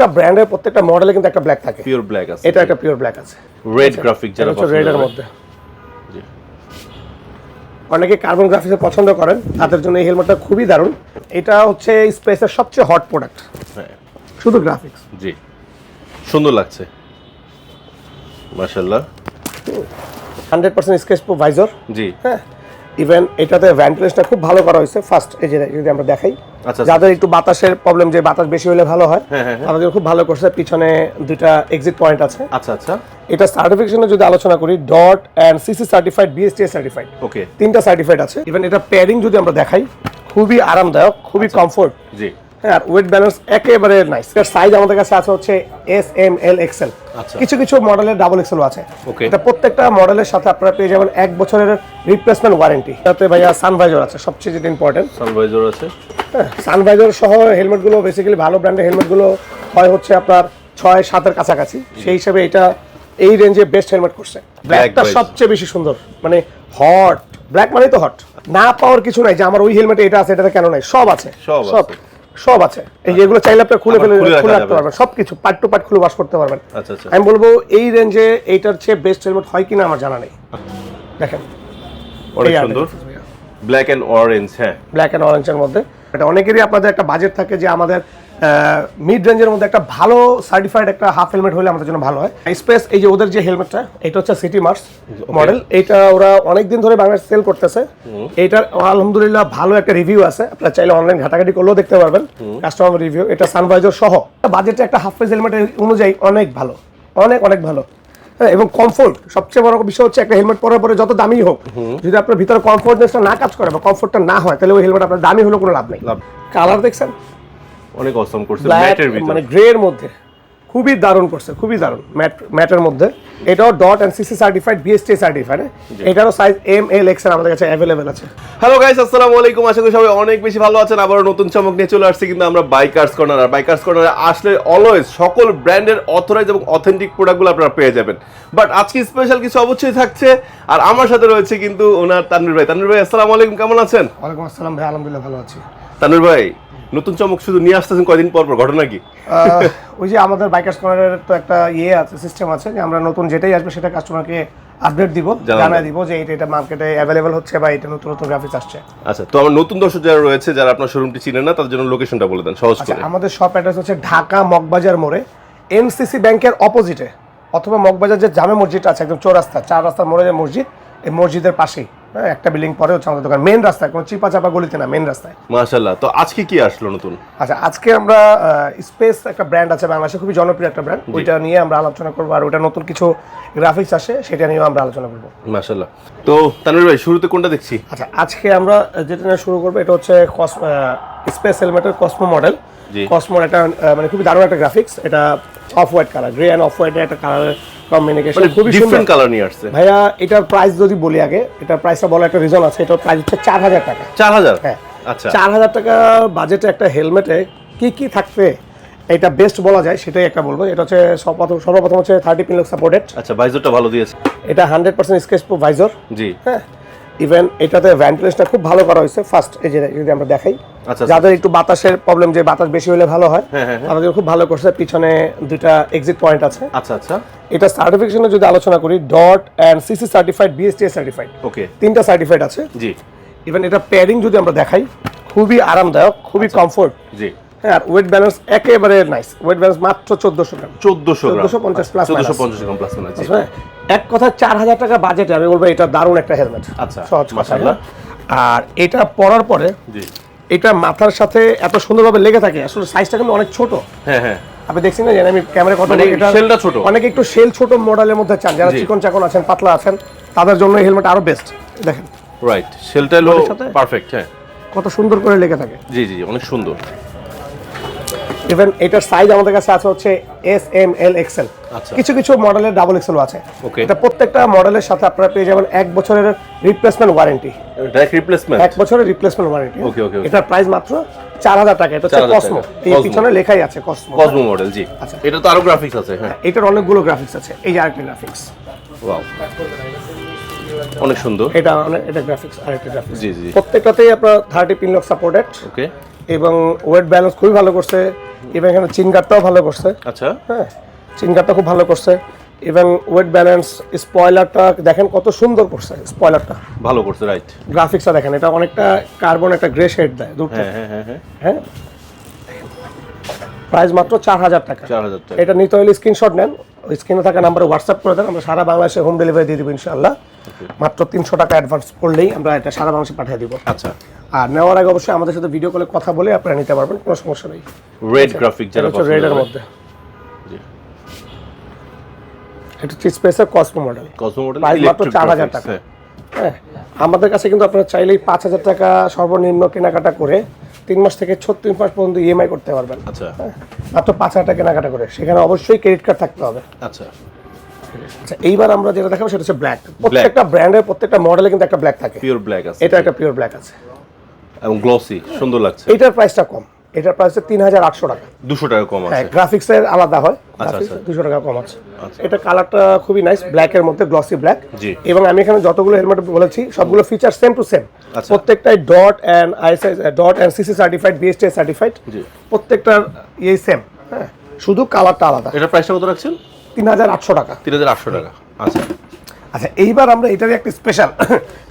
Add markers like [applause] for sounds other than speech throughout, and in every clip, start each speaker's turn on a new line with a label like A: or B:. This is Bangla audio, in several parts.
A: প্রত্যেকটা ব্র্যান্ডের প্রত্যেকটা মডেলে কিন্তু একটা ব্ল্যাক থাকে।
B: পিওর ব্ল্যাক আছে
A: এটা একটা পিওর ব্ল্যাক আছে।
B: রেড গ্রাফিক যারা পছন্দ
A: রেডের। মধ্যে। অনেকে কার্বন গ্রাফিক্স পছন্দ করেন তাদের জন্য এই হেলমেটটা খুবই দারুণ। এটা হচ্ছে স্পেসের সবচেয়ে হট প্রোডাক্ট
B: হ্যাঁ।
A: শুধু গ্রাফিক্স
B: জি। সুন্দর লাগছে।
A: হান্ড্রেড পার্সেন্ট স্কেচ ভাইজর
B: জি।
A: হ্যাঁ। ইভেন এটাতে ভেন্টিলেশনটা খুব ভালো করা হয়েছে। ফার্স্ট এই যে যদি আমরা দেখাই।
B: আচ্ছা,
A: যাদের একটু বাতাসের প্রবলেম যে বাতাস বেশি হলে ভালো হয়
B: হ্যাঁ, হ্যাঁ, হ্যাঁ।
A: তাদের খুব ভালো করছে পিছনে দুইটা এক্সিট পয়েন্ট আছে।
B: আচ্ছা আচ্ছা।
A: এটা সার্টিফিকেশনে যদি আলোচনা করি DOT and CC certified BSTA certified
B: okay
A: তিনটা সার্টিফাইড আছে। ইভেন এটা প্যারিং যদি আমরা দেখাই খুবই আরামদায়ক খুবই কমফোর্ট
B: জি।
A: হ্যাঁ আর ওয়েট ব্যালেন্স একেবারে নাইস এর সাইজ আমাদের কাছে আছে হচ্ছে এস এম এল এক্সেল। কিছু কিছু মডেলের ডাবল এক্সেল আছে। এটা প্রত্যেকটা মডেলের সাথে আপনারা পেয়ে যাবেন এক বছরের রিপ্লেসমেন্ট ওয়ারেন্টি তাতে ভাইয়া সানভাইজার আছে সবচেয়ে যেটা ইম্পর্টেন্ট
B: সানভাইজার আছে।
A: সানভাইজার সহ হেলমেটগুলো বেসিক্যালি ভালো ব্র্যান্ডের হেলমেটগুলো হয় হচ্ছে আপনার ছয় সাতের কাছাকাছি। সেই হিসাবে এটা এই রেঞ্জে বেস্ট হেলমেট করছে। ব্ল্যাকটা। সবচেয়ে বেশি সুন্দর। মানে হট ব্ল্যাক মানেই তো হট না পাওয়ার কিছু নাই যে আমার ওই হেলমেটে এটা আছে এটাতে কেন নাই। সব আছে।
B: সব
A: সব
B: আছে।
A: এই যেগুলো চাইলে আপনি খুলে ফেলে
B: খুলে
A: রাখতে। পারবেন। সবকিছু পার্ট টু পার্ট খুলে ওয়াশ করতে পারবেন।
B: আচ্ছা আচ্ছা।
A: আমি বলব এই রেঞ্জে এইটার চেয়ে বেস্ট হেলমেট হয় কিনা আমার জানা নেই। দেখেন।
B: অনেক সুন্দর। ব্ল্যাক এন্ড অরেঞ্জ হ্যাঁ।
A: ব্ল্যাক অ্যান্ড অরেঞ্জের মধ্যে। এটা অনেকেরই আপনাদের একটা বাজেট থাকে যে আমাদের মিড রেঞ্জের মধ্যে একটা ভালো সার্টিফাইড একটা হাফ হেলমেট হলে আমাদের জন্য ভালো হয়। স্পেস এই যে ওদের যে হেলমেটটা এটা হচ্ছে সিটি মার্স মডেল এটা ওরা অনেক দিন ধরে বাংলাদেশ সেল করতেছে। এটার আলহামদুলিল্লাহ ভালো একটা রিভিউ আছে। আপনারা চাইলে অনলাইন ঘাটাঘাটি করলেও দেখতে পারবেন। কাস্টমার রিভিউ এটা সানভাইজার সহ। বাজেটে একটা হাফ পেজ হেলমেট অনুযায়ী অনেক ভালো। অনেক অনেক ভালো। হ্যাঁ, এবং কমফোর্ট সবচেয়ে বড় বিষয় হচ্ছে একটা হেলমেট পরার পরে যত দামি হোক যদি আপনার ভিতরে কমফোর্টনেসটা না কাজ করে বা কমফোর্টটা না হয় তাহলে ওই হেলমেট আপনার দামি হলো কোনো লাভ নেই। কালার দেখছেন?
B: অনেক অসম করছে ম্যাটের ভিতর।
A: মানে গ্রে এর মধ্যে। খুবই দারুণ করছে খুবই দারুণ ম্যাট ম্যাটের মধ্যে। এটাও DOT and CC certified BST certified এটারও সাইজ এম এল এক্সের আমাদের কাছে অ্যাভেলেবেল আছে।
B: হ্যালো গাইস আসসালামু আলাইকুম আশা করি সবাই অনেক বেশি ভালো আছেন। আবার নতুন চমক নিয়ে চলে আসছি কিন্তু আমরা বাইকার্স কর্নার আর বাইকার্স কর্নারে আসলে অলওয়েজ সকল ব্র্যান্ডের অথরাইজ এবং অথেন্টিক প্রোডাক্টগুলো আপনারা পেয়ে যাবেন। বাট আজকে স্পেশাল কিছু অবশ্যই থাকছে। আর আমার সাথে রয়েছে কিন্তু ওনার তানভীর ভাই। তানভীর ভাই আসসালামু আলাইকুম কেমন আছেন?
A: ওয়ালাইকুম আসসালাম ভাই আলহামদুলিল্লাহ ভালো আছি।
B: তানভীর ভাই নতুন চমক শুধু নিয়ে আসতেছেন কয়দিন পর পর ঘটনা কি?
A: ওই যে আমাদের বাইকার্স কর্নারের তো একটা ইয়ে আছে সিস্টেম আছে যে আমরা নতুন যেটাই আসবে সেটা কাস্টমারকে আপডেট দিব। জানাই দিব যে এটা এটা মার্কেটে অ্যাভেলেবেল হচ্ছে বা এটা নতুন নতুন গ্রাফিক্স আসছে।
B: আচ্ছা তো আমার নতুন দর্শক যারা রয়েছে যারা আপনার শোরুমটি চিনেন না তাদের জন্য লোকেশনটা বলে দেন সহজ
A: আচ্ছা
B: করে।
A: আমাদের শপ অ্যাড্রেস হচ্ছে ঢাকা মগবাজার মোড়ে এনসিসি ব্যাংকের অপোজিটে অথবা মগবাজার যে জামে মসজিদটা আছে একদম চৌরাস্তা চার রাস্তার মোড়ে যে মসজিদ এই মসজিদের পাশেই। একটা বিল্ডিং পরে হচ্ছে আমাদের দোকান। মেন রাস্তায় কোনো চিপা চাপা গলিতে না মেন রাস্তায়।
B: মাশাআল্লাহ। তো আজকে কি আসলো নতুন?
A: আচ্ছা আজকে আমরা স্পেস একটা ব্র্যান্ড আছে বাংলাদেশে খুবই জনপ্রিয় একটা ব্র্যান্ড ওইটা নিয়ে আমরা আলোচনা করব আর ওইটা নতুন কিছু গ্রাফিক্স আসে সেটা নিয়েও আমরা আলোচনা করব।
B: মাশাআল্লাহ। তো তানভীর ভাই শুরুতে কোনটা দেখছি?
A: আচ্ছা আজকে আমরা যেটা নিয়ে শুরু করব এটা হচ্ছে স্পেস হেলমেটের কসমো মডেল
B: জি।
A: কসমোর একটা মানে খুবই দারুণ একটা গ্রাফিক্স এটা off white colour grey and off হোয়াইটের একটা কালারের কম্বিনেশন খুবই
B: ডিফারেন্ট কালার নিয়ে আসছে।
A: ভাইয়া এটার প্রাইস যদি বলি আগে এটার প্রাইসটা বলার একটা রিজন আছে এটার প্রাইস হচ্ছে চার হাজার টাকা।
B: চার হাজার?
A: হ্যাঁ।
B: আচ্ছা।
A: চার হাজার টাকা বাজেটে একটা হেলমেটে কি কি থাকবে এটা বেস্ট বলা যায় সেটাই একটা বলব। এটা হচ্ছে সর্বপ্রথম সর্বপ্রথম হচ্ছে থার্টি পিন সাপোর্টেড
B: আচ্ছা ভাইজরটা ভালো দিয়েছে।
A: এটা হান্ড্রেড পার্সেন্ট স্কেচ ভাইজর
B: জি।
A: হ্যাঁ। ইভেন এটাতে ভেন্টিলেশনটা খুব ভালো করা হয়েছে। ফার্স্ট এই যে যদি আমরা দেখাই
B: আচ্ছা,
A: যাদের একটু বাতাসের প্রবলেম যে বাতাস বেশি হলে ভালো হয়
B: হ্যাঁ, হ্যাঁ, হ্যাঁ।
A: তাদের খুব ভালো করছে। পিছনে দুইটা এক্সিট পয়েন্ট আছে।
B: আচ্ছা আচ্ছা।
A: এটা সার্টিফিকেশনে যদি আলোচনা করি DOT and CC certified BSTA certified
B: okay
A: তিনটা সার্টিফাইড আছে।
B: জি।
A: ইভেন এটা পেয়ারিং যদি আমরা দেখাই খুবই আরামদায়ক খুবই
B: আচ্ছা।
A: কমফোর্ট
B: জি।
A: হ্যাঁ আর ওয়েট ব্যালেন্স একেবারে নাইস ওয়েট ব্যালেন্স মাত্র চোদ্দশো গ্রাম।
B: চোদ্দশো গ্রাম।
A: 1450 plus
B: চোদ্দশো পঞ্চাশ গ্রাম প্লাস
A: হ্যাঁ এক কথা চার হাজার টাকা বাজেটে আমি বলব এটা দারুণ একটা হেলমেট
B: আচ্ছা,
A: সহজ কথা। আর এটা পরার পরে এটা মাথার সাথে এত সুন্দরভাবে লেগে থাকে আসলে সাইজটা কিন্তু অনেক ছোট।
B: হ্যাঁ হ্যাঁ।
A: আপনি দেখছেন না আমি ক্যামেরা কথা
B: মানে
A: বলি, এটা
B: shellটা ছোট।
A: অনেকে একটু শেল ছোট মডেলের মধ্যে চান যারা চিকন চাকন আছেন পাতলা আছেন তাদের জন্য এই হেলমেট আরও বেস্ট দেখেন।
B: রাইট
A: ওটার সাথে?
B: পারফেক্ট হ্যাঁ।
A: কত সুন্দর করে লেগে থাকে।
B: জি জি, অনেক সুন্দর।
A: ইভেন এটার সাইজ আমাদের কাছে আছে হচ্ছে এস এম এল এক্সেল। কিছু কিছু মডেলের ডাবল এক্সেল আছে. এটা প্রত্যেকটা মডেলের সাথে আপনারা পেয়ে যাবেন এক বছরের রিপ্লেসমেন্ট ওয়ারেন্টি
B: ডাইরেক্ট রিপ্লেসমেন্ট
A: এক বছরের রিপ্লেসমেন্ট ওয়ারেন্টি. এটার প্রাইস মাত্র চার হাজার টাকা। এটা হচ্ছে কসমো এই পিছনে লেখাই আছে কসমো
B: কসমো মডেল জি।
A: আচ্ছা।
B: এটা তো আরও গ্রাফিক্স আছে হ্যাঁ।
A: এটার অনেকগুলো গ্রাফিক্স আছে। এই যে আরেকটা গ্রাফিক্স
B: ওয়াও অনেক সুন্দর।
A: এটা এটা গ্রাফিক্স আর একটা গ্রাফিক্স
B: জি, জি।
A: প্রত্যেকটাতেই আপনার thirty pin lock supported
B: okay
A: এবং ওয়েট ব্যালেন্স খুবই ভালো করছে। এবং এখানে চিন গার্ডটাও ভালো করছে।
B: আচ্ছা।
A: হ্যাঁ চিন গার্ডটা খুব ভালো করছে। এবং ওয়েট ব্যালেন্স স্পয়লারটা দেখেন কত সুন্দর করছে স্পয়লারটা
B: ভালো করছে রাইট
A: গ্রাফিক্সটা দেখেন এটা অনেকটা কার্বন একটা গ্রে শেড দেয় দূর থেকে।
B: হ্যাঁ হ্যাঁ হ্যাঁ হ্যাঁ।
A: হ্যাঁ। প্রাইস মাত্র চার হাজার টাকা।
B: চার হাজার টাকা।
A: এটা নিতে হলে স্ক্রিনশট নেন। ওই স্ক্রিনে থাকা নাম্বারে হোয়াটসঅ্যাপ করে দেন। আমরা সারা বাংলাদেশে হোম ডেলিভারি দিয়ে দেবো ইনশাআল্লাহ। মাত্র তিনশো টাকা অ্যাডভান্স করলেই আমরা এটা সারা বাংলাদেশে পাঠিয়ে দিব।
B: আচ্ছা।
A: আর নেওয়ার আগে অবশ্যই আমাদের সাথে ভিডিও কলে কথা বলে আপনারা নিতে পারবেন কোনো সমস্যা নেই।
B: রেড গ্রাফিক যারা
A: হচ্ছে
B: পছন্দ
A: রেডের মধ্যে এটা হচ্ছে স্পেসের কসমো মডেল
B: কসমো মডেল
A: মাত্র 4,000 টাকা। হ্যাঁ। আমাদের কাছে কিন্তু আপনারা চাইলেই পাঁচ হাজার টাকা সর্বনিম্ন কেনাকাটা করে তিন মাস থেকে ছত্রিশ মাস পর্যন্ত ইএমআই করতে পারবেন।
B: আচ্ছা।
A: হ্যাঁ মাত্র পাঁচ হাজার টাকা কেনাকাটা করে। সেখানে অবশ্যই ক্রেডিট কার্ড থাকতে হবে।
B: আচ্ছা।
A: আচ্ছা এইবার আমরা যেটা দেখাবো সেটা হচ্ছে ব্ল্যাক প্রত্যেকটা ব্র্যান্ডের প্রত্যেকটা মডেলে কিন্তু একটা ব্ল্যাক থাকে।
B: পিওর ব্ল্যাক আছে।
A: এটা একটা পিওর ব্ল্যাক আছে।
B: এবং গ্লসি সুন্দর লাগছে।
A: এটার প্রাইসটা কম। এটার প্রাইস হচ্ছে তিন হাজার আটশো টাকা।
B: দুশো টাকা কম
A: হ্যাঁ
B: আছে
A: গ্রাফিক্সের আলাদা হয়।
B: আচ্ছা।
A: দুশো টাকা কম আছে।
B: আচ্ছা।
A: এটা কালারটা খুবই নাইস ব্ল্যাকের মধ্যে গ্লসি ব্ল্যাক
B: জি।
A: এবং আমি এখানে যতগুলো হেলমেট বলেছি সবগুলো ফিচার সেম টু সেম
B: আচ্ছা।
A: প্রত্যেকটাই DOT and ISI DOT and CC certified BSTI certified
B: জি।
A: প্রত্যেকটার ইয়ে সেম হ্যাঁ শুধু কালারটা আলাদা।
B: এটা প্রাইসটা কত রাখছেন?
A: তিন হাজার আটশো টাকা।
B: তিন হাজার আটশো টাকা। আচ্ছা।
A: আচ্ছা এইবার আমরা এটারই একটা স্পেশাল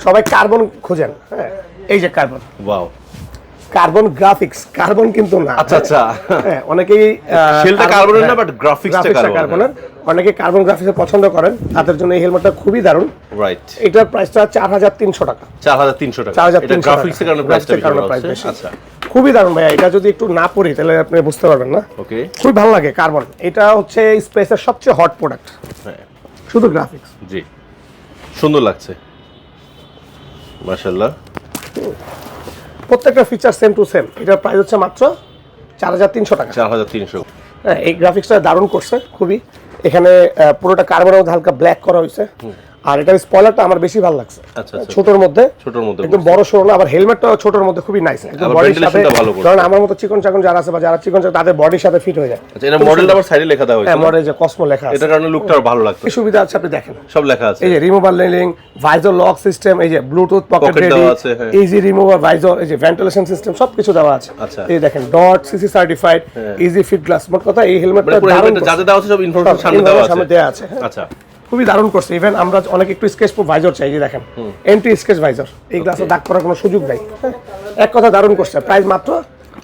A: সবাই কার্বন খোঁজেন হ্যাঁ? এই যে carbon
B: wow
A: carbon graphics carbon কিন্তু না।
B: আচ্ছা আচ্ছা।
A: হ্যাঁ অনেকেই
B: Shell টা carbon-এর না, but graphics
A: কার্বনের অনেকে কার্বন গ্রাফিক্স পছন্দ করেন তাদের জন্য এই হেলমেটটা খুবই দারুণ।
B: রাইট
A: এটার প্রাইসটা চার হাজার তিনশো টাকা।
B: চার হাজার তিনশো টাকা।
A: চার হাজার
B: এটা গ্রাফিক্সের কারণে প্রাইসটা বেশি আচ্ছা।
A: খুবই দারুণ ভাইয়া এটা যদি একটু না পড়ি তাহলে আপনি বুঝতে পারবেন না।
B: ওকে
A: খুবই ভালো লাগে কার্বন এটা হচ্ছে স্পেসের সবচেয়ে হট প্রোডাক্ট
B: হ্যাঁ।
A: শুধু গ্রাফিক্স
B: জি। সুন্দর লাগছে। মাশাল্লাহ
A: প্রত্যেকটা ফিচার সেম টু সেম এটার প্রাইস হচ্ছে মাত্র চার হাজার তিনশো টাকা।
B: চার হাজার তিনশো।
A: হ্যাঁ এই গ্রাফিক্সটা দারুণ করছে খুবই। এখানে পুরোটা কার্বনের মধ্যে হালকা ব্ল্যাক করা হয়েছে। আর এটার স্পয়লারটা আমার বেশি ভালো লাগছে।
B: আচ্ছা, আচ্ছা।
A: ছোটর মধ্যে।
B: ছোটর মধ্যে
A: একদম বড় সরো না আবার হেলমেটটাও ছোটর মধ্যে খুবই নাইস একদম বডির সাথে। কারণ আমার মতো চিকন চাকন যারা আছে বা যারা চিকন চাকন তাদের বডির সাথে ফিট হয়ে যায়।
B: আচ্ছা এটা মডেলটা আবার সাইডে লেখা দেওয়া
A: হ্যাঁ
B: হয়েছে
A: মডেল যে কসমো লেখা আছে।
B: এটার কারণে লুকটা আরও ভালো লাগতো
A: কি সুবিধা আছে আপনি দেখেন।
B: সব লেখা আছে।
A: এই যে রিমুভার লেলিং ভাইজর লক সিস্টেম এই যে ব্লুটুথ পকেট রেডি
B: হ্যাঁ।
A: ইজি রিমুভার ভাইজর এই যে ভেন্টিলেশন সিস্টেম সব কিছু দেওয়া আছে।
B: আচ্ছা।
A: এই দেখেন DOT CC certified easy fit glass মোট কথা এই হেলমেটটা
B: মানে যা যা দেওয়া আছে সব ইনফরমেশন সামনে দেওয়া
A: সামনে
B: আছে।
A: দেওয়া আছে হ্যাঁ।
B: আচ্ছা।
A: খুবই দারুণ করছে। ইভেন আমরা অনেক একটু স্কেচ ভাইজর চাই যে দেখেন এন্টি স্কেচ ভাইজর এই গ্লাসে দাগ করার কোনো সুযোগ নাই। হ্যাঁ। এক কথা দারুণ করছে প্রাইস মাত্র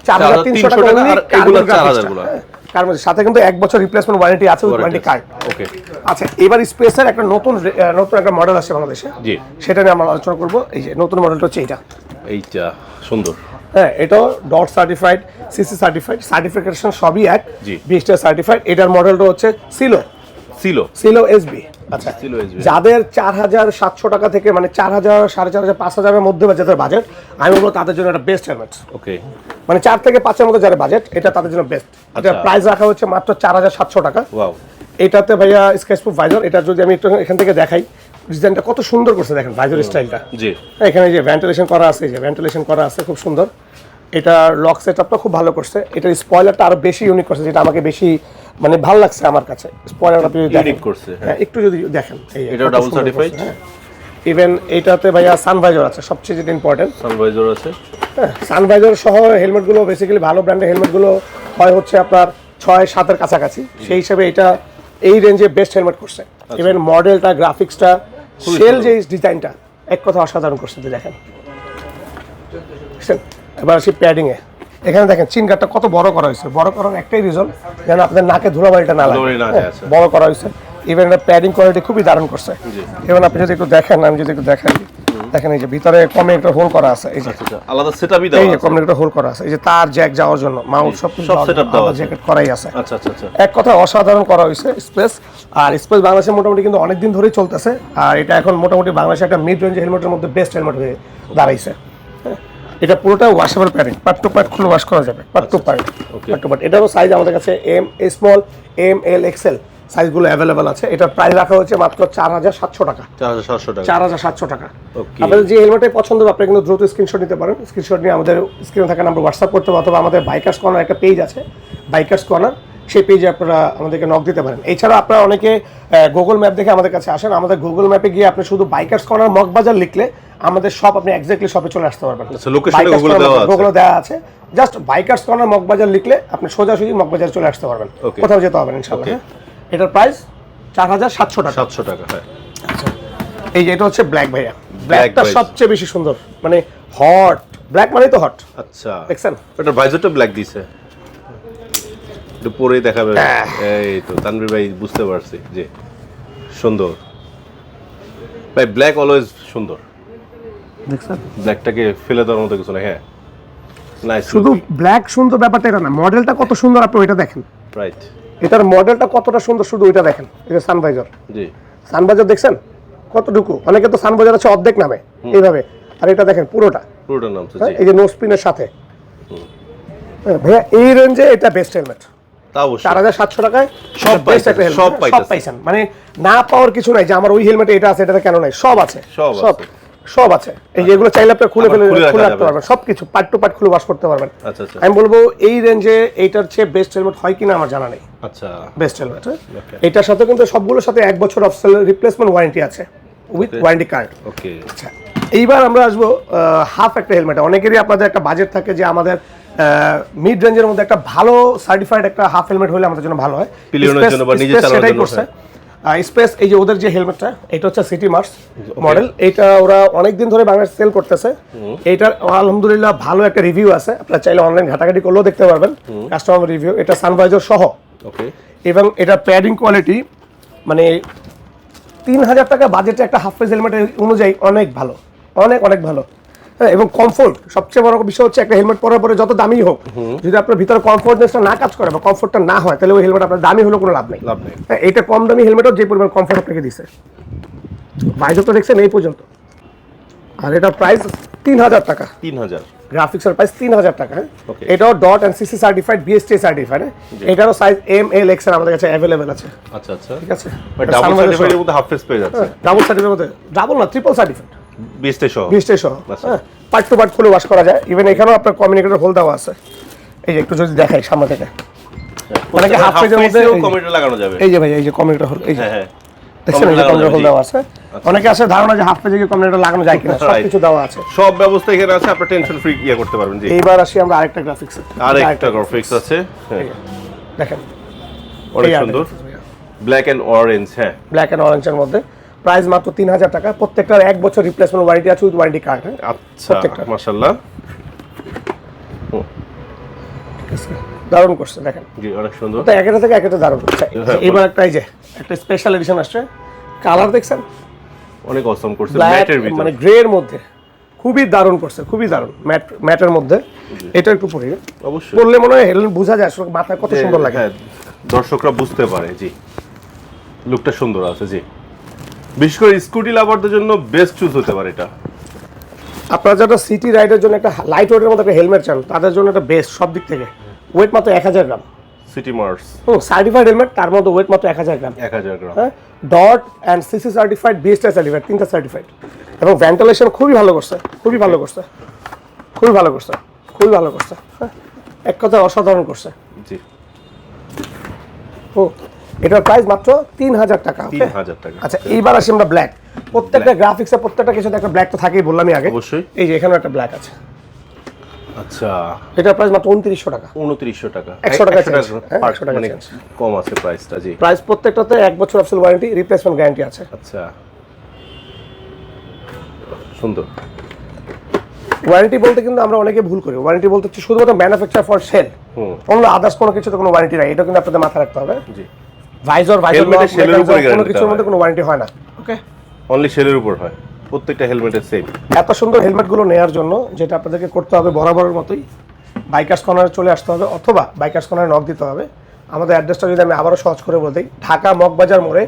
A: চার হাজার তিনশো
B: 4,300
A: টাকা
B: টাকা, আর এগুলো 4,000 গুলো।
A: হ্যাঁ। কার মধ্যে সাথে কিন্তু এক বছর রিপ্লেসমেন্ট ওয়ারেন্টি আছে ওয়ারেন্টি কার্ড
B: ওকে
A: আচ্ছা এবার স্পেসের একটা নতুন নতুন একটা মডেল আছে বাংলাদেশে।
B: জি।
A: সেটা নিয়ে আমরা আলোচনা করব। এই যে নতুন মডেলটা হচ্ছে এইটা।
B: এইটা সুন্দর।
A: হ্যাঁ এটাও DOT certified CC certified certification সবই এক
B: জি।
A: বিএসটা সার্টিফাইড এটার মডেলটা হচ্ছে সিলো
B: সিলো
A: সিলো এসবি আচ্ছা যাদের চার হাজার সাতশো টাকা থেকে মানে চার হাজার সাড়ে চার হাজার পাঁচ হাজারের মধ্যে যাদের বাজেট আমি বলব তাদের জন্য একটা বেস্ট হেলমেট
B: ওকে
A: মানে চার থেকে পাঁচের মধ্যে যারা বাজেট এটা তাদের জন্য বেস্ট এটা
B: আচ্ছা।
A: প্রাইস রাখা হচ্ছে মাত্র চার হাজার সাতশো টাকা। এটাতে ভাইয়া স্কেচ প্রুফ ভাইজার এটা যদি আমি একটু এখান থেকে দেখাই ডিজাইনটা কত সুন্দর করছে দেখেন ভাইজার স্টাইলটা
B: জি।
A: এখানে যে ভেন্টিলেশন করা আছে যে ভেন্টিলেশন করা আছে খুব সুন্দর। এটা লক সেটআপটা খুব ভালো করছে। এটার স্পয়লারটা আরও বেশি ইউনিক করছে যেটা আমাকে বেশি মানে ভালো লাগছে আমার কাছে। স্পয়লার আপনি
B: Unique করছে, হ্যাঁ।
A: হ্যাঁ একটু যদি দেখেন।
B: certified?
A: করছে, হ্যাঁ। ইভেন এটাতে ভাইয়া সানভাইজার আছে সবচেয়ে যেটা ইম্পর্টেন্ট
B: সানভাইজার আছে।
A: হ্যাঁ সানভাইজার সহ হেলমেটগুলো বেসিক্যালি ভালো ব্র্যান্ডের হেলমেটগুলো হয় হচ্ছে আপনার ছয় সাতের কাছাকাছি। সেই হিসাবে এটা এই রেঞ্জে বেস্ট হেলমেট করছে। ইভেন মডেলটা গ্রাফিক্সটা সেল যে ডিজাইনটা এক কথা অসাধারণ করছে দেখেন? এবার আসি প্যাডিংয়ে এখানে দেখেন চিন গার্ডটা কত বড় করা হয়েছে। বড় করার একটাই রিজন যেন আপনাদের নাকে ধুলাবালিটা না লাগে। হ্যাঁ। বড় করা হয়েছে। ইভেন এটা প্যাডিং কোয়ালিটি খুবই দারুণ করছে। ইভেন আপনি যদি একটু দেখেন আমি যদি একটু দেখাই। দেখেন এই যে ভিতরে কমে একটা হোল করা আছে এই যে।
B: আচ্ছা আচ্ছা। আলাদা সেটআপই
A: যে
B: আছে।
A: কমিউনিকেটর হোল করা আছে। এই যে তার জ্যাক যাওয়ার জন্য মাউন্ট সব
B: সব setup দেওয়া আছে।
A: জ্যাকেট করাই আছে।
B: আচ্ছা আচ্ছা আচ্ছা।
A: এক কথা অসাধারণ করা হয়েছে স্পেস আর স্পেস বাংলাদেশে মোটামুটি কিন্তু অনেক দিন ধরেই চলতেছে। আর এটা এখন মোটামুটি বাংলাদেশে একটা মিড রেঞ্জ হেলমেটের মধ্যে বেস্ট হেলমেট হয়ে দাঁড়াইছে। এটা পুরোটা washable padding part to part খুলে ওয়াশ করা যাবে part to part. Part to part এটারও সাইজ আমাদের কাছে M small M L XL সাইজগুলো অ্যাভেলেবেল আছে। এটার প্রাইস রাখা হয়েছে মাত্র চার হাজার সাতশো টাকা।
B: চার হাজার সাতশো টাকা.
A: আপনাদের যে হেলমেটে পছন্দ হবে আপনি কিন্তু দ্রুত স্ক্রিনশট নিতে পারেন। স্ক্রিনশট নিয়ে আমাদের স্ক্রিনে থাকা নাম্বার হোয়াটসঅ্যাপ করতে হবে অথবা আমাদের বাইকার্স কর্নার একটা পেজ আছে বাইকার্স কর্নার সেই পেজে আপনারা আমাদেরকে নক দিতে পারেন। এছাড়া আপনারা অনেকে গুগল ম্যাপ দেখে আমাদের কাছে আসেন। আমাদের গুগল ম্যাপে গিয়ে আপনি শুধু বাইকার্স কর্নার মগবাজার লিখলে আমাদের সব আপনি এক্স্যাক্টলি শপে চলে আসতে পারবেন।
B: আচ্ছা, Google এ দেওয়া আছে?
A: জাস্ট বাইকার্স কর্নার মগবাজার লিখলে আপনি সোজাসুজি মগবাজার চলে আসতে পারবেন। কোথাও যেতে হবে না ইনশাল্লাহ হ্যাঁ? এটার প্রাইস চার হাজার সাতশো টাকা।
B: সাতশো টাকা হ্যাঁ।
A: এই যে এটা হচ্ছে ব্ল্যাক ভাইয়া। ব্ল্যাকটা। সবচেয়ে বেশি সুন্দর। মানে হট ব্ল্যাক মানে তো হট
B: আচ্ছা।
A: দেখছেন?
B: ওটার ভাইজারটা ব্ল্যাক দিছে। একটু পরেই দেখাবে। এই তো তানভীর ভাই বুঝতে পারছি যে সুন্দর। ভাই ব্ল্যাক অলওয়েজ সুন্দর।
A: দেখছেন?
B: ব্ল্যাকটাকে ফেলে দেওয়ার মতো কিছু না হ্যাঁ। নাইস
A: শুধু ব্ল্যাক সুন্দর ব্যাপারটা এটা না মডেলটা কত সুন্দর আপনি ওইটা দেখেন।
B: রাইট
A: এটার মডেলটা কতটা সুন্দর শুধু ওইটা দেখেন এটা সানভাইজার
B: জি।
A: সানবাজার দেখছেন? কতটুকু? অনেকে তো সানবাজার আছে অর্ধেক নামে এইভাবে। আর এটা দেখেন পুরোটা।
B: পুরোটার নাম তো
A: হ্যাঁ,
B: জি
A: এই যে নো স্পিনের সাথে। হ্যাঁ, ভাইয়া এই রেঞ্জে এটা বেস্ট হেলমেট চার হাজার সাতশো টাকায়
B: সব
A: এটা পাইছেন মানে না পাওয়ার কিছু নাই যে আমার ওই হেলমেটে এটা আছে এটাতে কেন নাই? সব আছে।
B: সব
A: সব
B: আছে।
A: এই যে এগুলো চাইলে আপনি খুলে ফেলে
B: খুলে
A: রাখতে। পারবেন। সবকিছু পার্ট টু পার্ট খুলে ওয়াশ করতে পারবেন।
B: আচ্ছা আচ্ছা।
A: আমি বলব এই রেঞ্জে এইটার চেয়ে বেস্ট হেলমেট হয় কিনা আমার জানা নেই।
B: আচ্ছা।
A: বেস্ট হেলমেট এটার সাথে কিন্তু সবগুলোর সাথে এক বছর অফসেল রিপ্লেসমেন্ট ওয়ারেন্টি আছে। উইথ ওয়ারেন্টি কার্ড
B: ওকে
A: আচ্ছা। এইবার আমরা আসব হাফ একটা হেলমেট অনেকেরই আপনাদের একটা বাজেট থাকে যে আমাদের মিড রেঞ্জের মধ্যে একটা ভালো সার্টিফাইড একটা হাফ হেলমেট হলে আমাদের জন্য ভালো হয়। সেটাই করছে। স্পেস এই যে ওদের যে হেলমেটটা এটা হচ্ছে সিটি মার্স মডেল এটা ওরা অনেক দিন ধরে বাংলাদেশ সেল করতেছে। এটার আলহামদুলিল্লাহ ভালো একটা রিভিউ আছে। আপনারা চাইলে অনলাইন ঘাটাঘাটি করলেও দেখতে পারবেন। কাস্টমার রিভিউ এটা সানভাইজার সহ।
B: ওকে
A: এবং এটা প্যাডিং কোয়ালিটি মানে তিন হাজার টাকা বাজেটে একটা হাফ পেজ হেলমেট অনুযায়ী অনেক ভালো। অনেক অনেক ভালো। এবং কমফোর্ট সবচেয়ে বড় বিষয় হচ্ছে একটা হেলমেট পরার পরে যত দামি হোক যদি আপনার ভিতরে কমফোর্টনেসটা না কাজ করে বা কমফোর্টটা না হয় তাহলে ওই হেলমেট আপনার দামি হলেও কোনো লাভ নেই।
B: লাভ নেই।
A: হ্যাঁ এটা কম দামি হেলমেটও যে পরিমাণ কমফোর্ট আপনাকে দিছে। বাইজও তো দেখছেন এই পর্যন্ত। আর এটা প্রাইস তিন হাজার টাকা।
B: তিন হাজার
A: গ্রাফিক্সের প্রাইস তিন হাজার টাকা হ্যাঁ. এটাও DOT and CC certified BST certified এটারও সাইজ এম এল এক্স আমাদের কাছে অ্যাভেলেবেল আছে।
B: আচ্ছা আচ্ছা।
A: ঠিক আছে?
B: ডাবল সার্টিফাইডের মধ্যে হাফ ফেস পেয়ে যাচ্ছে।
A: ডাবল সার্টিফাইড মধ্যে। ডাবল না ট্রিপল সার্টিফাইড
B: বিশটে সহ
A: বিশটাই সহ। হ্যাঁ পার্ট টু পার্ট খুলে ওয়াশ করা যায়। ইভেন এখানেও আপনার কমিউনিকেটর হোল দেওয়া আছে। এই যে একটু যদি দেখাই সামনে থেকে। অনেকে হাফ পেজের মধ্যে এই যে-
B: লাগানো যাবে।
A: এই যে ভাই এই যে কমিউনিকেটর হোল এই যে
B: হ্যাঁ হ্যাঁ।
A: দেখছেন এই যে কমিউনিকেটর হোল দেওয়া আছে? অনেকে আছে ধারণা যে হাফ পেজে কমিউনিকেটর লাগানো যায় কিনা। সব কিছু দেওয়া আছে।
B: সব ব্যবস্থা এখানে আছে আপনি টেনশন ফ্রি ইয়ে করতে পারবেন জি।
A: এইবার আসি আমরা আরেকটা গ্রাফিক্স
B: আর একটা গ্রাফিক্স আছে। হ্যাঁ।
A: দেখেন।
B: অনেক সুন্দর। ব্ল্যাক এন্ড অরেঞ্জ হ্যাঁ।
A: ব্ল্যাক অ্যান্ড অরেঞ্জের মধ্যে। প্রাইস মাত্র তিন হাজার টাকা। প্রত্যেকটার এক বছর রিপ্লেসমেন্ট ওয়ারেন্টি আছে উইথ ওয়ারেন্টি কার্ড হ্যাঁ?
B: আচ্ছা। মাশাআল্লাহ।
A: দারুণ করছে দেখেন।
B: জি অনেক সুন্দর।
A: তো একটা থেকে একটা দারুণ করছে।
B: হ্যাঁ,
A: এবার একটা এই যে একটা স্পেশাল এডিশন আসছে। কালার দেখছেন?
B: অনেক অসম করছে ম্যাটের ভিতর।
A: মানে গ্রে এর মধ্যে। খুবই দারুণ করছে খুবই দারুণ ম্যাট ম্যাটের মধ্যে। এটা একটু পরি
B: অবশ্যই।
A: পরলে মনে হয় হেলেন বোঝা যায় আসলে কত সুন্দর লাগে।
B: হ্যাঁ, দর্শকরা বুঝতে পারে জি। লুকটা সুন্দর আছে জি। বিশেষ করে স্কুটি লাভারদের জন্য বেস্ট চুজ হতে পারে এটা।
A: আপনারা যারা সিটি রাইডের জন্য একটা লাইট ওয়েটের মধ্যে একটা হেলমেট চান তাদের জন্য এটা বেস্ট সব দিক থেকে। ওয়েট মাত্র এক হাজার গ্রাম।
B: সিটি মার্স
A: হুম সার্টিফাইড হেলমেট তার মধ্যে ওয়েট মাত্র এক হাজার গ্রাম।
B: এক হাজার গ্রাম।
A: হ্যাঁ DOT and CC certified BST certified তিনটা সার্টিফাইড এবং ভেন্টিলেশন খুবই ভালো করছে খুবই ভালো করছে। খুবই ভালো করছে খুবই ভালো করছে। হ্যাঁ এক কথা অসাধারণ করছে।
B: জি।
A: হুম এটার প্রাইস মাত্র তিন হাজার টাকা
B: তিন? হাজার টাকা।
A: আচ্ছা এইবার আসি আমরা ব্ল্যাক প্রত্যেকটা গ্রাফিক্সে প্রত্যেকটা কিছুতে একটা ব্ল্যাক তো থাকেই বললামই আগে।
B: অবশ্যই।
A: এই যে এখানে একটা ব্ল্যাক আছে।
B: আচ্ছা।
A: এটার প্রাইস মাত্র উনত্রিশশো টাকা।
B: উনত্রিশশো টাকা।
A: 100 টাকা
B: একশো
A: হ্যাঁ,
B: per-
A: 100 টাকা
B: মানে কম আছে প্রাইসটা জি।
A: প্রাইস প্রত্যেকটাতে এক বছর অফসেল ওয়ারেন্টি রিপ্লেসমেন্ট গ্যারান্টি আছে।
B: আচ্ছা। সুন্দর।
A: ওয়ারেন্টি বলতে কিন্তু আমরা অনেকে ভুল করি। ওয়ারেন্টি বলতে হচ্ছে শুধুমাত্র ম্যানুফ্যাকচার ফর সেল
B: হুম।
A: অন্য আদার্স কোনো কিছুতে কোনো ওয়ারেন্টি নাই। এটা কিন্তু আপনাদের মাথায় রাখতে হবে।
B: জি।
A: ভাইজর ভাইজর কোনো কিছুর মধ্যে কোনো ওয়ারেন্টি হয় না। ওকে
B: অনলি সেলের উপর হয়। প্রত্যেকটা হেলমেটের সেম
A: এত সুন্দর হেলমেটগুলো নেওয়ার জন্য যেটা আপনাদেরকে করতে হবে বরাবরের মতোই বাইকার্স কর্নারে চলে আসতে হবে অথবা বাইকার্স কর্নারে নক দিতে হবে। আমাদের অ্যাড্রেসটা যদি আমি আবারও সহজ করে বলে দিই ঢাকা মগবাজার মোড়ে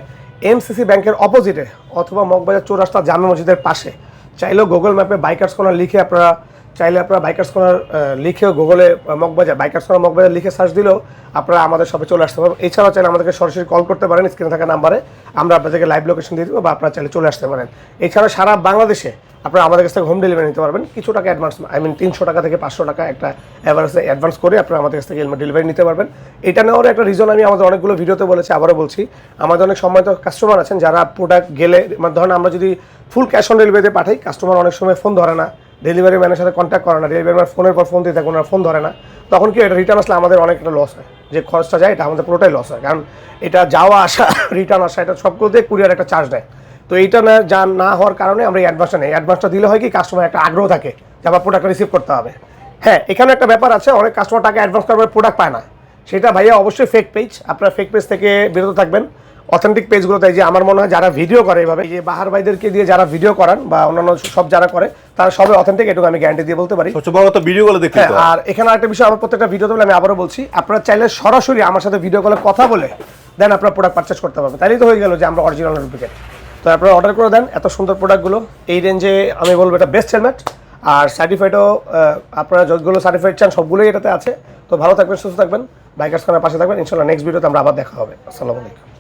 A: এমসিসি ব্যাংকের অপোজিটে অথবা মগবাজার চৌরাস্তা জামে মসজিদের পাশে। চাইলেও গুগল ম্যাপে বাইকার্স কর্নার লিখে আপনারা চাইলে আপনারা বাইকার্স কর্নার লিখেও গুগলে মগবাজার বাইকার্স কর্নার মগবাজার লিখে সার্চ দিলেও আপনারা আমাদের সবে চলে আসতে পারবেন। এছাড়াও চাইলে আমাদেরকে সরাসরি কল করতে পারেন স্ক্রিনে থাকা নাম্বারে আমরা আপনাদেরকে লাইভ লোকেশন দিয়ে দেবো বা আপনারা চাইলে চলে আসতে পারেন। এছাড়া সারা বাংলাদেশে আপনারা আমাদের কাছ থেকে হোম ডেলিভারি নিতে পারবেন। কিছু টাকা অ্যাডভান্স আই মিন তিনশো টাকা থেকে পাঁচশো টাকা একটা অ্যাভারেজে অ্যাডভান্স করে আপনারা আমাদের কাছ থেকে হেলমেট ডেলিভারি নিতে পারবেন। এটা নেওয়ার একটা রিজন আমি আমাদের অনেকগুলো ভিডিওতে বলেছি, আবারও বলছি। আমাদের অনেক সম্মানিত কাস্টমার আছেন যারা প্রোডাক্ট গেলে মানে ধরেন আমরা যদি ফুল ক্যাশ অন ডেলিভারিতে পাঠাই কাস্টমার অনেক সময় ফোন ধরে না। ডেলিভারি ম্যানের সাথে কন্ট্যাক্ট করে না ডেলিভারি ম্যান ফোনের পর ফোন দিয়ে থাকে, ওনার ফোন ধরে না। তখন কি এটা রিটার্ন আসলে আমাদের অনেক একটা লস হয়। যে খরচটা যায়, এটা আমাদের পুরোটাই লস হয়। কারণ এটা যাওয়া, আসা [laughs] রিটার্ন আসা, এটা সবগুলোতে কুরিয়ার একটা চার্জ দেয়। তো এইটা না, যা না হওয়ার কারণে আমরা অ্যাডভান্সটা নেই। অ্যাডভান্সটা দিলে হয় কি কাস্টমার একটা আগ্রহ থাকে যে আমার প্রোডাক্টটা রিসিভ করতে হবে। হ্যাঁ এখানে একটা ব্যাপার আছে, অনেক কাস্টমার টাকা অ্যাডভান্স করার পরে প্রোডাক্ট পায় না। সেটা ভাইয়া অবশ্যই ফেক পেজ আপনারা ফেক পেজ থেকে বিরত থাকবেন। অথেন্টিক পেজগুলো তাই যে আমার মনে হয় যারা ভিডিও করে এভাবে যে বাহার ভাইদেরকে দিয়ে যারা ভিডিও করান বা অন্যান্য সব যারা করে তারা সবাই অথেন্টিক এটুকু আমি গ্যারান্টি দিয়ে বলতে পারি।
B: সবচেয়ে ভিডিওগুলো দেখতে
A: হ্যাঁ আর এখানে আরেকটা বিষয় আমার প্রত্যেকটা ভিডিওতে আমি আবারও বলছি আপনারা চাইলে সরাসরি আমার সাথে ভিডিও কলে কথা বলে দেন আপনারা প্রোডাক্ট পারচেস করতে পারবেন। তাইলেই তো হয়ে গেল যে আমরা অরিজিনাল ডুপ্লিকেট তো আপনারা অর্ডার করে দেন এত সুন্দর প্রোডাক্টগুলো এই রেঞ্জে আমি বলব এটা বেস্ট হেলমেট আর সার্টিফাইডও আপনারা যতগুলো সার্টিফাইড চান সবগুলোই এটাতে আছে। তো ভালো থাকবেন সুস্থ থাকবেন বাইকার্স খানের পাশে থাকবেন। ইনশাল্লাহ নেক্সট ভিডিওতে আমরা আবার দেখা হবে। আসসালামু আলাইকুম।